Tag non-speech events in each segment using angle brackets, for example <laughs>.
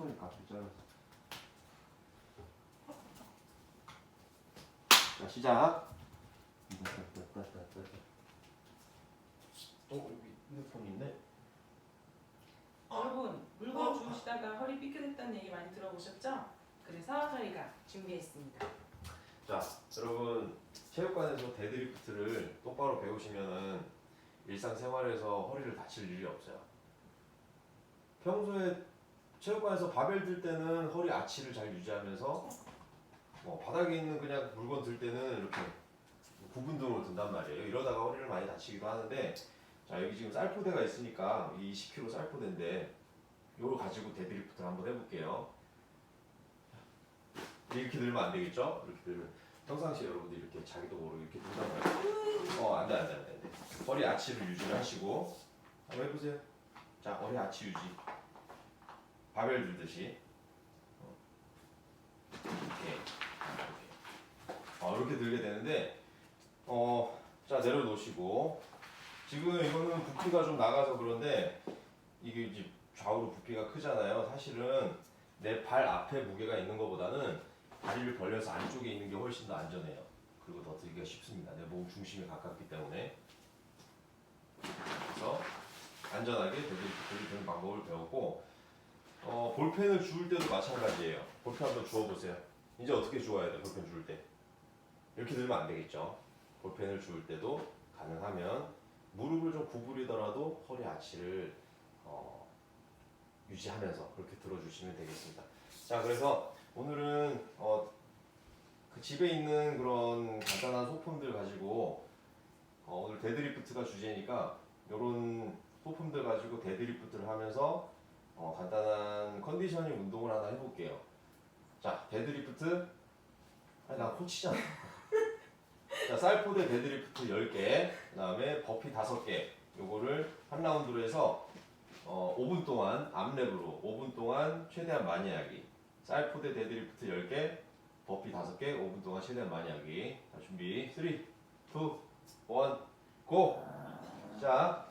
싶으니까 잘라서. 자 시작. 어 여기 있네. 여러분 물건 주우시다가 허리 삐끗했다는 얘기 많이 들어보셨죠? 그래서 저희가 준비했습니다. 자 여러분 체육관에서 데드리프트를 똑바로 배우시면은 일상생활에서 허리를 다칠 일이 없어요. 평소에 체육관에서 바벨 들 때는 허리 아치를 잘 유지하면서 뭐 바닥에 있는 그냥 물건 들 때는 이렇게 구분 등으로 든단 말이에요. 이러다가 허리를 많이 다치기도 하는데 자 여기 지금 쌀포대가 있으니까 이 20kg 쌀포대인데 요거 가지고 데드리프트를 한번 해볼게요. 이렇게 들면 안 되겠죠? 이렇게 들면 평상시에 여러분들 이렇게 자기도 모르게 이렇게 든단 말이에요. 어, 안 돼, 안 돼, 안 돼. 허리 아치를 유지를 하시고 한번 해보세요. 자, 허리 아치 유지. 바벨 들듯이. 어. 이렇게. 어, 이렇게 들게 되는데, 어, 자, 내려놓으시고. 지금 이거는 부피가 좀 나가서 그런데, 이게 이제 좌우로 부피가 크잖아요. 사실은 내 발 앞에 무게가 있는 것보다는 다리를 벌려서 안쪽에 있는 게 훨씬 더 안전해요. 그리고 더 들기가 쉽습니다. 내 몸 중심이 가깝기 때문에. 그래서 안전하게 데드리프트를 드는 방법을 배웠고, 어, 볼펜을 주울 때도 마찬가지예요. 볼펜 한번 주워보세요. 이제 어떻게 주워야 돼, 볼펜 주울 때? 이렇게 들면 안 되겠죠. 볼펜을 주울 때도 가능하면 무릎을 좀 구부리더라도 허리 아치를 어, 유지하면서 그렇게 들어주시면 되겠습니다. 자, 그래서 오늘은 어, 그 집에 있는 그런 간단한 소품들 가지고 어, 오늘 데드리프트가 주제니까 이런 소품들 가지고 데드리프트를 하면서 어, 간단한 컨디셔닝 운동을 하나 해볼게요. 자, 데드리프트. 아니, 나 코치잖아. <laughs> 자, 쌀포대 데드리프트 10개, 그 다음에 버피 5개. 요거를 한 라운드로 해서 어, 5분 동안 암랩으로 5분 동안 최대한 많이 하기. 쌀포대 데드리프트 10개, 버피 5개, 5분 동안 최대한 많이 하기. 자, 준비. 3, 2, 1, 고! 자.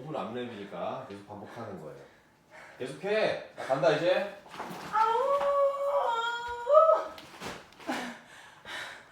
5분 암랩이니까 계속 반복하는 거예요. 계속해. 자, 간다 이제.